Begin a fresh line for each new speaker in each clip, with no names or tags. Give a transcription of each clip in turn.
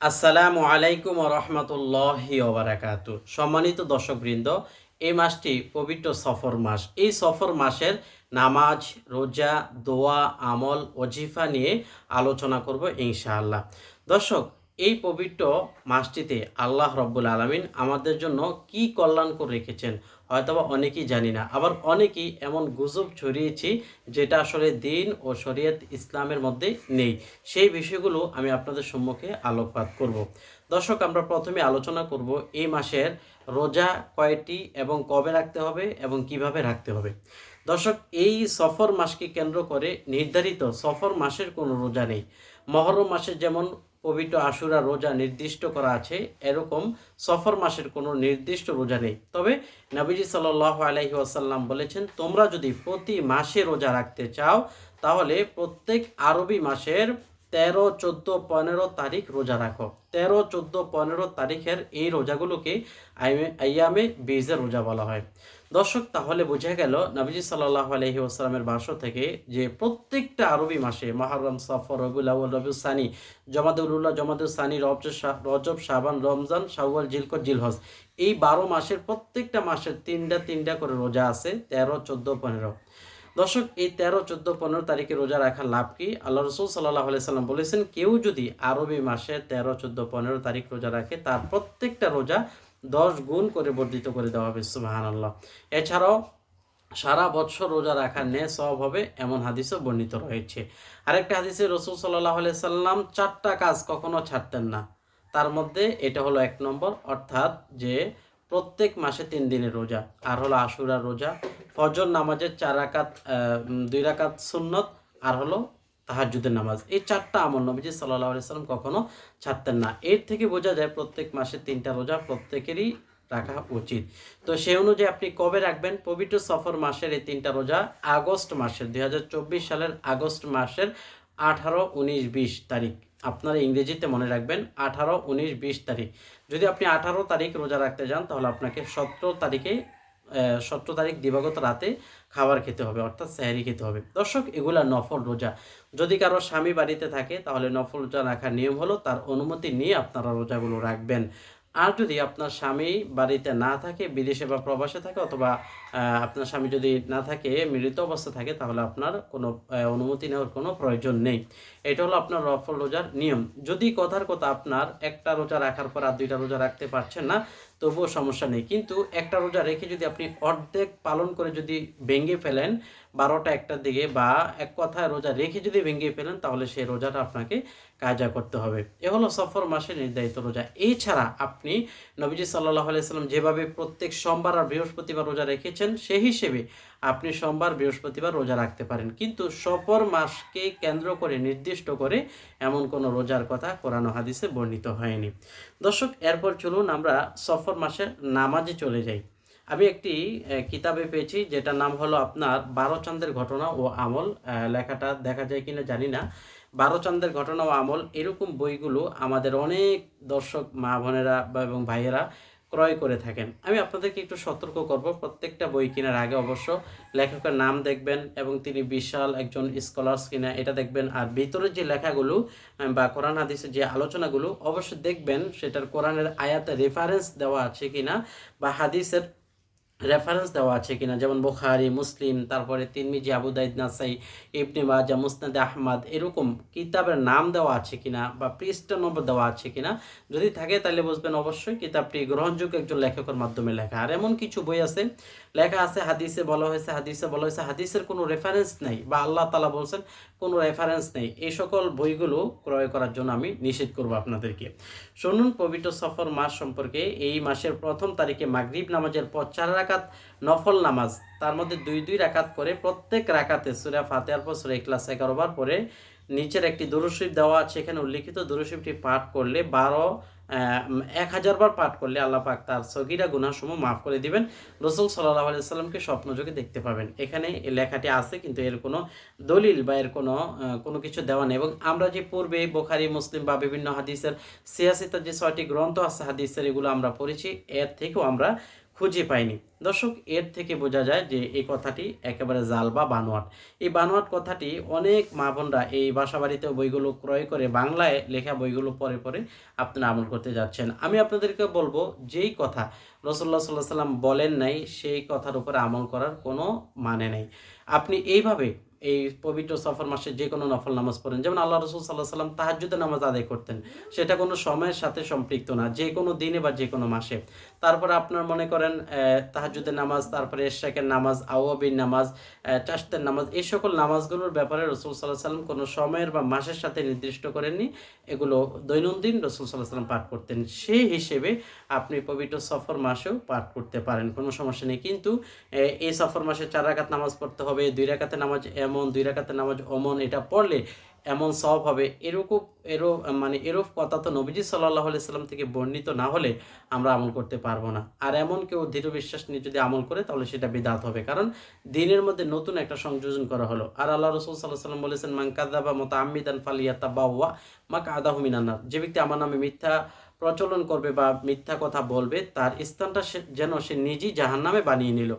আসসালামু আলাইকুম রহমতুল্লাহি ওবরাকাত সম্মানিত দর্শকবৃন্দ এই মাসটি পবিত্র সফর মাস। এই সফর মাসের নামাজ, রোজা, দোয়া, আমল, ওজিফা নিয়ে আলোচনা করব ইনশাআল্লাহ। দর্শক এই পবিত্র মাসটিতে আল্লাহ রব্বুল আলমিন আমাদের জন্য কি কল্যাণকর রেখেছেন? হয়তোবা অনেকেই জানি না। আবার অনেকেই এমন গুজব ছড়িয়েছি যেটা আসলে দিন ও শরীয়ত ইসলামের মধ্যে নেই। সেই বিষয়গুলো আমি আপনাদের সম্মুখে আলোকপাত করব। দর্শক, আমরা প্রথমে আলোচনা করব এই মাসের রোজা কয়টি এবং কবে রাখতে হবে এবং কীভাবে রাখতে হবে। দর্শক, এই সফর মাসকে কেন্দ্র করে নির্ধারিত সফর মাসের কোনো রোজা নেই। মহরম মাসের যেমন পবিত্র আশুরা রোজা নির্দিষ্ট করা আছে, এরকম সফর মাসের কোনো নির্দিষ্ট রোজা নেই। তবে নবীজি সাল্লাহ আলহি আসাল্লাম বলেছেন, তোমরা যদি প্রতি মাসে রোজা রাখতে চাও, তাহলে প্রত্যেক আরবি মাসের তেরো, চোদ্দ, পনেরো তারিখ রোজা রাখো। তেরো, চোদ্দ, পনেরো তারিখের এই রোজাগুলোকে আইয়ামে, বীজের রোজা বলা হয়। দর্শক, তাহলে বোঝা গেল নবীজি সাল্লাহ আলহি আসসালামের ভাষ্য থেকে যে প্রত্যেকটা আরবি মাসে মহারম, সফর, রবিউল আউ্ল সানি জমাদুল্লাহ জমাদুল সানি রজব শা- রজব, শাবান, রমজান, শাওয়াল, জিলকর, জিলহজ, এই বারো মাসের প্রত্যেকটা মাসের তিনটা তিনটা করে রোজা আছে, তেরো, চোদ্দ, পনেরো। দর্শক, এই তেরো, চোদ্দ, পনেরো তারিখে রোজা রাখার লাভ কি? আল্লাহ রসুল সাল্লাহ সাল্লাম বলেছেন, কেউ যদি আরবি মাসে তেরো, চোদ্দ, পনেরো তারিখ রোজা রাখে, তার প্রত্যেকটা রোজা দশ গুণ করে বর্ধিত করে দেওয়া হবে সুবাহান আল্লাহ এছাড়াও সারা বছর রোজা রাখার ন্যায় সব হবে, এমন হাদিসও বর্ণিত রয়েছে। আরেকটা হাদিসে রসুল সাল্লাহ সাল্লাম চারটা কাজ কখনো ছাড়তেন না। তার মধ্যে এটা হলো এক নম্বর, অর্থাৎ যে প্রত্যেক মাসে তিন দিনের রোজা, আর হলো আশুরার রোজা, ফজর নামাজের চার রাকাত দুই রাকাত সুন্নত, আর হলো তাহাজুদের নামাজ। এই চারটা আমল নবীজি সাল্লাহ সাল্লাম কখনো ছাড়তেন না। এর থেকে বোঝা যায় প্রত্যেক মাসে তিনটা রোজা প্রত্যেকেরই রাখা উচিত। তো সেই অনুযায়ী আপনি কবে রাখবেন? পবিত্র সফর মাসের এই তিনটা রোজা আগস্ট মাসের, দুই হাজার চব্বিশ সালের আগস্ট মাসের আঠারো, উনিশ, বিশ তারিখ। আপনারা ইংরেজিতে মনে রাখবেন, আঠারো, উনিশ, বিশ তারিখ। যদি আপনি আঠারো তারিখ রোজা রাখতে যান, তাহলে আপনাকে সতেরো তারিখে সতেরো তারিখ দিবাগত রাতে খাবার খেতে হবে, অর্থাৎ স্যারি খেতে হবে। দর্শক, এগুলা নফল রোজা। যদি কারও স্বামী বাড়িতে থাকে, তাহলে নফল রোজা রাখার নিয়ম হলো তার অনুমতি নিয়ে আপনারা রোজাগুলো রাখবেন। আর যদি আপনার স্বামী বাড়িতে না থাকে, বিদেশে বা প্রবাসে থাকে অথবা আপনার স্বামী যদি না থাকে, মৃত অবস্থা থাকে, তাহলে আপনার কোনো অনুমতি নেওয়ার কোনো প্রয়োজন নেই। এটা হলো আপনার রফল রোজার নিয়ম। যদি কথার কথা আপনার একটা রোজা রাখার পর আর দুইটা রোজা রাখতে পারছেন না, তবুও সমস্যা নেই। কিন্তু একটা রোজা রেখে যদি আপনি অর্ধেক পালন করে যদি ভেঙে ফেলেন বারোটা একটার দিকে বা এক কথায় রোজা রেখে যদি ভেঙে ফেলেন, তাহলে সেই রোজাটা আপনাকে কাজা করতে হবে। এ হলো সফর মাসে নির্ধারিত রোজা। এছাড়া আপনি নবীজি সাল্লাহ আলাইসাল্লাম যেভাবে প্রত্যেক সোমবার আর বৃহস্পতিবার রোজা রেখেছেন, সেই হিসেবে আপনি সোমবার, বৃহস্পতিবার রোজা রাখতে পারেন। কিন্তু সফর মাসকে কেন্দ্র করে, নির্দিষ্ট করে এমন কোনো রোজার কথা কোরআন হাদিসে বর্ণিত হয়নি। দর্শক, এরপর চলুন আমরা সফর মাসের নামাজে চলে যাই। আমি একটি কিতাবে পেয়েছি, যেটার নাম হলো আপনার বারো চাঁদের ঘটনা ও আমল। লেখাটা দেখা যায় কিনা জানি না। বারো চাঁদের ঘটনা ও আমল, এরকম বইগুলো আমাদের অনেক দর্শক মা বোনেরা বা এবং ভাইয়েরা ক্রয় করে থাকেন। আমি আপনাদেরকে একটু সতর্ক করব, প্রত্যেকটা বই কেনার আগে অবশ্য লেখকের নাম দেখবেন এবং তিনি বিশাল একজন স্কলার্স কিনা এটা দেখবেন। আর ভিতরের যে লেখাগুলো বা কোরআন হাদিসের যে আলোচনাগুলো অবশ্যই দেখবেন সেটার কোরআনের আয়াতে রেফারেন্স দেওয়া আছে কিনা বা হাদিসের রেফারেন্স দেওয়া আছে কিনা? যেমন বোখারি, মুসলিম, তারপরে তিনমিজি আবু দাইদ নাসাই, ইবনে মাজা মুসনাদ আহমদ, এরকম কিতাবের নাম দেওয়া আছে কিনা বা পৃষ্ঠা নম্বর দেওয়া আছে কিনা? যদি থাকে তাহলে বুঝবেন অবশ্যই কিতাবটি গ্রহণযোগ্য একজন লেখকের মাধ্যমে লেখা। আর এমন কিছু বই আছে, লেখা আছে, হাদিসে বলা হয়েছে, হাদিসে বলা হয়েছে, হাদিসের কোনো রেফারেন্স নেই বা আল্লাহ তালা বলছেন কোনো রেফারেন্স নেই। এই সকল বইগুলো ক্রয় করার জন্য আমি নিষেধ করব আপনাদেরকে। শুনুন, পবিত্র সফর মাস সম্পর্কে এই মাসের প্রথম তারিখে মাগরিব নামাজের পর চার রাকাত নফল নামাজ। তার মধ্যে দুই দুই রাকাত করে প্রত্যেক রাকাতে সুরা ফাতেহার পর সুরা ক্লাস এগারো বার পরে নিচের একটি দুরুশিব দেওয়া আছে। এখানে উল্লিখিত দুরুশিবটি পাঠ করলে বারো এক হাজার বার পাঠ করলে আল্লাহ পাক তার সগিরা গুনাসমূহ মাফ করে দিবেন। রসুল সাল্লাহ আলাইসাল্লামকে স্বপ্নযোগে দেখতে পাবেন। এখানে এই লেখাটি আছে কিন্তু এর কোনো দলিল বা এর কোনো কোনো কিছু দেওয়া নেই। এবং আমরা যে পূর্বে বোখারি, মুসলিম বা বিভিন্ন হাদিসের সিয়াসিতার যে ছয়টি গ্রন্থ আছে হাদিসের, এগুলো আমরা পড়েছি। এর থেকেও আমরা খুঁজে পাইনি। দর্শক, এর থেকে বোঝা যায় যে এই কথাটি একেবারে জাল বা বানোয়াট। এই বানোয়াট কথাটি অনেক মা বোনরা এই বাসাবাড়িতে বইগুলো ক্রয় করে বাংলায় লেখা বইগুলো পরে পরে আপনারা আমল করতে যাচ্ছেন। আমি আপনাদেরকে বলব, যেই কথা রসল্লা সাল্লাহ সাল্লাম বলেন নাই, সেই কথার উপরে আমল করার কোনো মানে নেই। আপনি এইভাবে এই পবিত্র সফর মাসে যে কোনো নফল নামাজ পড়েন। যেমন আল্লাহ রসুল সাল্লাহ সাল্লাম তাহাজুদের নামাজ আদায় করতেন। সেটা কোনো সময়ের সাথে সম্পৃক্ত না যে কোনো দিনে বা যে কোনো মাসে। তারপরে আপনার মনে করেন তাহাজুদের নামাজ, তারপরে এশাকের নামাজ, আওয়াবির নামাজ চাষতের নামাজ, এই সকল নামাজগুলোর ব্যাপারে রসুল সাল্লাহ সাল্লাম কোনো সময়ের বা মাসের সাথে নির্দিষ্ট করেননি। এগুলো দৈনন্দিন রসুল সাল্লাহ সাল্লাম পাঠ করতেন। সেই হিসেবে আপনি পবিত্র সফর মাসেও পাঠ করতে পারেন, কোনো সমস্যা নেই। কিন্তু এই সফর মাসে চার রাকাত নামাজ পড়তে হবে, দুই রাকাতে নামাজ এমন, দুই রাকাতে নামাজ অমন, এটা পড়লে এমন সব হবে। এরকম, এরো মানে এরূপ কথা তো নবীজি সাল্লাহ সাল্লাম থেকে বর্ণিত না হলে আমরা আমল করতে পারব না। আর এমন কেউ দৃঢ় বিশ্বাস নিয়ে যদি আমল করে, তাহলে সেটা বিদাত হবে। কারণ দিনের মধ্যে নতুন একটা সংযোজন করা হলো। আর আল্লাহ রসুল সাল্লাহ সাল্লাম বলেছেন মাংকাদা মতো আমিদান ফালিয়াতা বাউয়া মা কাদাহমিনান্না যে ব্যক্তি আমার নামে মিথ্যা প্রচলন করবে বা মিথ্যা কথা বলবে, তার স্থানটা সে, যেন সে নিজেই জাহান নামে বানিয়ে নিল।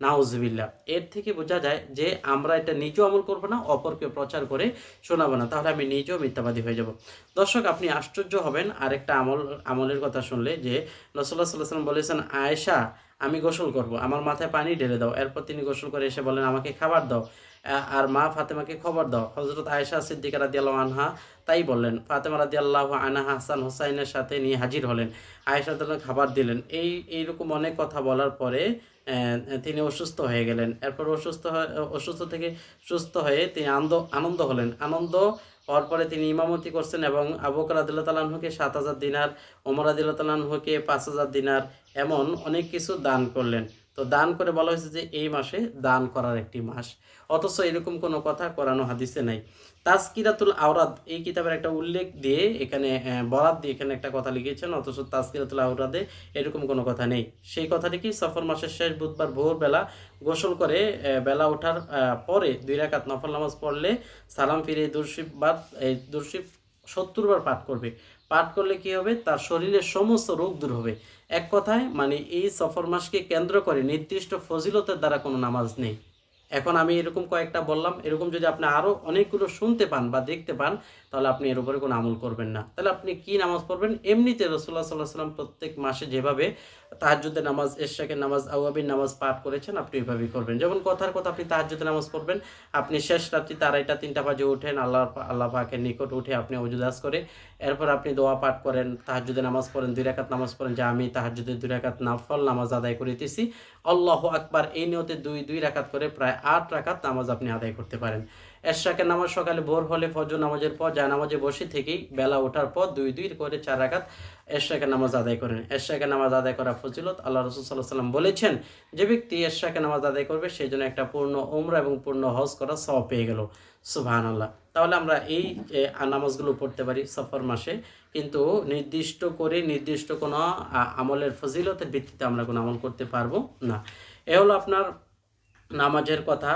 নাউজবিল্লা এর থেকে বোঝা যায় যে আমরা এটা নিজেও আমল করব না অপরকে প্রচার করে শোনাবো না। তাহলে আমি নিজেও মিথ্যাবাদী হয়ে যাব। দর্শক, আপনি আশ্চর্য হবেন। আরেকটা আমল, আমলের কথা শুনলে যে রসল্লাহ সাল্লাহ সাল্লাম বলেছেন, আয়েশা, আমি গোসল করব। আমার মাথায় পানি ঢেলে দাও। এরপর তিনি গোসল করে এসে বলেন, আমাকে খাবার দাও। আর মা ফাতেমাকে খবর দাও। হজরত আয়েশা সিদ্দিকা রাদি আল্লাহ আনহা তাই বললেন, ফাতেমা রাদি আল্লাহ আনা হাসান হোসাইনের সাথে নিয়ে হাজির হলেন। আয়েশা খাবার দিলেন। এই, এইরকম অনেক কথা বলার পরে তিনি অসুস্থ হয়ে গেলেন। এরপর অসুস্থ অসুস্থ থেকে সুস্থ হয়ে তিনি আনন্দ আনন্দ হলেন। আনন্দ হওয়ার পরে তিনি ইমামতি করছেন এবং আবুকর আদিল্লা তালাহুকে সাত হাজার দিনার, ওমর আদিল্লা তালাহুকে পাঁচ হাজার দিনার এমন অনেক কিছু দান করলেন। তো দান করে বলা হয়েছে যে এই মাসে দান করার একটি মাস। অথচ এরকম কোনো কথা করানো হাদিসে নাই। তাজকিরাতুল আওরাদ, এই কিতাবের একটা উল্লেখ দিয়ে এখানে বরাদ দিয়ে এখানে একটা কথা লিখেছেন, অথচ তাজকিরাতুল আওরাদে এরকম কোনো কথা নেই। সেই কথাটি কি সফর মাসের শেষ বুধবার ভোরবেলা গোসল করে বেলা ওঠার পরে দুই রাকাত নফল নামাজ পড়লে সালাম ফিরে দুর্শিব বার এই দুর্শিব সত্তর বার পাঠ করবে। পাঠ করলে কি হবে? তার শরীরের সমস্ত রোগ দূর হবে। এক কথায় মানে এই সফর মাসকে কেন্দ্র করে নির্দিষ্ট ফজিলতের দ্বারা কোনো নামাজ নেই। এখন আমি এরকম কয়েকটা বললাম। এরকম যদি আপনি আরও অনেকগুলো শুনতে পান বা দেখতে পান, তাহলে আপনি এর উপরে কোনো আমল করবেন না। তাহলে আপনি কি নামাজ পড়বেন? এমনিতে রসুল্লাহ সাল্লাহ সাল্লাম প্রত্যেক মাসে যেভাবে তাহাজুদের নামাজ এশাকের নামাজ আওয়াবির নামাজ পাঠ করেছেন, আপনি ওইভাবেই করবেন। যেমন কথার কথা, আপনি তাহাজুদের নামাজ পড়বেন, আপনি শেষ রাত্রিতে আড়াইটা তিনটা বাজে উঠেন, আল্লাহ আল্লাহ পাকের নিকট উঠে আপনি অজুদাস করে এরপর আপনি দোয়া পাঠ করেন তাহাজুদের নামাজ পড়েন, দুই রাকাত নামাজ পড়েন যে আমি তাহাজুদের দুই রাকাত নাফল নামাজ আদায় করিতেছি। আল্লাহ আকবার, এই নিয়তে দুই দুই রাকাত করে প্রায় আট রাকাত নামাজ আপনি আদায় করতে পারেন। এশাকের নামাজ সকালে ভোর হলে ফজর নামাজের পর যা নামাজে বসে থেকেই বেলা ওঠার পর দুই দুই করে চার রাকাত এশাকের নামাজ আদায় করেন। এশাকের নামাজ আদায় করা ফজিলত, আল্লাহ রসুল সাল্লাহ সাল্লাম বলেছেন, যে ব্যক্তি এশাকের নামাজ আদায় করবে সেই জন্য একটা পূর্ণ ওমরা এবং পূর্ণ হজ করা সব পেয়ে গেল। সুবাহান আল্লাহ তাহলে আমরা এই নামাজগুলো পড়তে পারি সফর মাসে। কিন্তু নির্দিষ্ট করে নির্দিষ্ট কোনো আমলের ফজিলতের ভিত্তিতে আমরা কোনো আমল করতে পারব না। এ হলো আপনার নামাজের কথা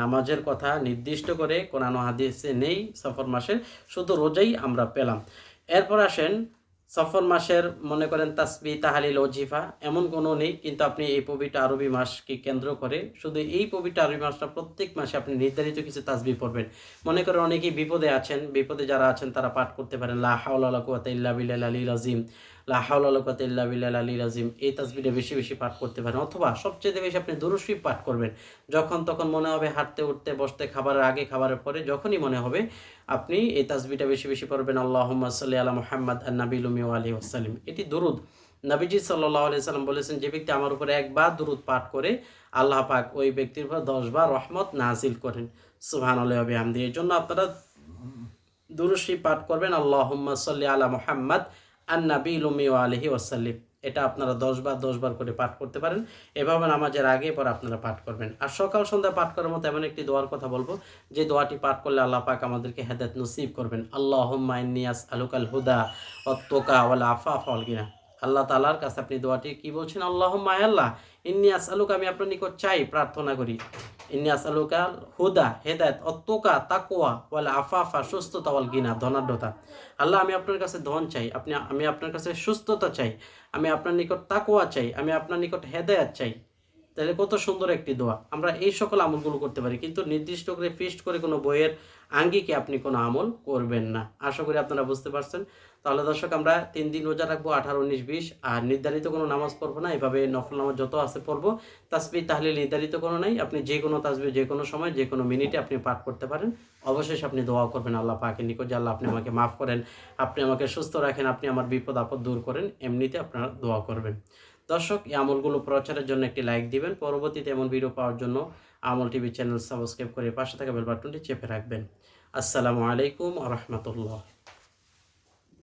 নামাজের কথা নির্দিষ্ট করে কোরআন হাদিসে নেই সফর মাসের। শুধু রোজাই আমরা পেলাম। এরপর আসেন সফর মাসের, মনে করেন তাসবি তাহালিল, ওজিফা, এমন কোনো নেই, কিন্তু আপনি এই পবিত্র আরবি মাসকে কেন্দ্র করে শুধু এই পবিত্র আরবি মাসটা প্রত্যেক মাসে আপনি নির্ধারিত কিছু তাসবি পড়বেন। মনে করেন, অনেকেই বিপদে আছেন, বিপদে যারা আছেন, তারা পাঠ করতে পারেন, লা হাওলা ইল্লা বিল্লাহ আলী রাজিম লাহাউল্লাহিম এই তাসবিটা বেশি বেশি পাঠ করতে পারেন। অথবা সবচেয়ে বেশি আপনি দুরুশি পাঠ করবেন। যখন তখন মনে হবে হাঁটতে, উঠতে, বসতে, খাবারের আগে, খাবারের পরে, যখনই মনে হবে আপনি এই তাসবিটা বেশি বেশি পড়বেন। আল্লাহ সাল্লি আলা মোহাম্মদ নাবিলুমি আলী ওসালিম এটি দুরুদ। নবীজি সাল্লাহ আলি সাল্লাম বলেছেন, যে ব্যক্তি আমার উপরে একবার দুরুদ পাঠ করে, আল্লাহ পাক ওই ব্যক্তির উপর দশবার রহমত নাজিল করেন। সুহান আল্লাহ আমদি এই জন্য আপনারা দুরুশি পাঠ করবেন। আল্লাহ সাল্লি আলা মোহাম্মদ আন্নাবি লুমি আলহি ওয়াসাল্লিম। এটা আপনারা দশবার দশবার করে পাঠ করতে পারেন। এভাবে নামাজের আগে পর আপনারা পাঠ করবেন। আর সকাল সন্ধ্যা পাঠ করার মতো এমন একটি দোয়ার কথা বলব, যে দোয়াটি পাঠ করলে আল্লাহ পাক আমাদেরকে হেদায়ত নসিব করবেন। আল্লাহ ইন্নিয়াস আলুকাল হুদা অত্তকা ওয়াল আফা ফল কিনা আল্লাহ তালার কাছে আপনি দোয়াটি কি বলছেন? আল্লাহ মায় আল্লাহ, ইন্নি আসালুক আমি আপনার নিকট চাই প্রার্থনা করি। ইন্নি আসআলুকা হুদা, হেদায়ত, অত্তকা তাকোয়া ওয়াল আফাফা, সুস্থতা, ওয়াল গিনা, ধনাঢ্যতা। আল্লাহ, আমি আপনার কাছে ধন চাই, আপনি, আমি আপনার কাছে সুস্থতা চাই, আমি আপনার নিকট তাকোয়া চাই, আমি আপনার নিকট হেদায়াত চাই। তাহলে কত সুন্দর একটি দোয়া। আমরা এই সকল আমলগুলো করতে পারি, কিন্তু নির্দিষ্ট করে ফিস্ট করে কোনো বইয়ের আঙ্গিকে আপনি কোনো আমল করবেন না। আশা করি আপনারা বুঝতে পারছেন। তাহলে দর্শক, আমরা তিন দিন রোজা রাখব, আঠারো, উনিশ, বিশ, আর নির্ধারিত কোনো নামাজ পড়ব না। এভাবে নফল নামাজ যত আছে পড়ব। তাসবি তাহলে নির্ধারিত কোনো নাই। আপনি যে কোনো তাসবি, যে কোনো সময়, যে কোনো মিনিটে আপনি পাঠ করতে পারেন। অবশেষে আপনি দোয়া করবেন, আল্লাহ পাকে নিকট যে আল্লাহ আপনি আমাকে মাফ করেন, আপনি আমাকে সুস্থ রাখেন, আপনি আমার বিপদ আপদ দূর করেন, এমনিতে আপনারা দোয়া করবেন। দর্শক, এই আমলগুলো প্রচারের জন্য একটি লাইক দিবেন। পরবর্তীতে এমন ভিডিও পাওয়ার জন্য আমল টিভি চ্যানেল সাবস্ক্রাইব করে পাশে থাকা বেল বাটনটি চেপে রাখবেন। আসসালামু আলাইকুম রহমতুল্লাহ।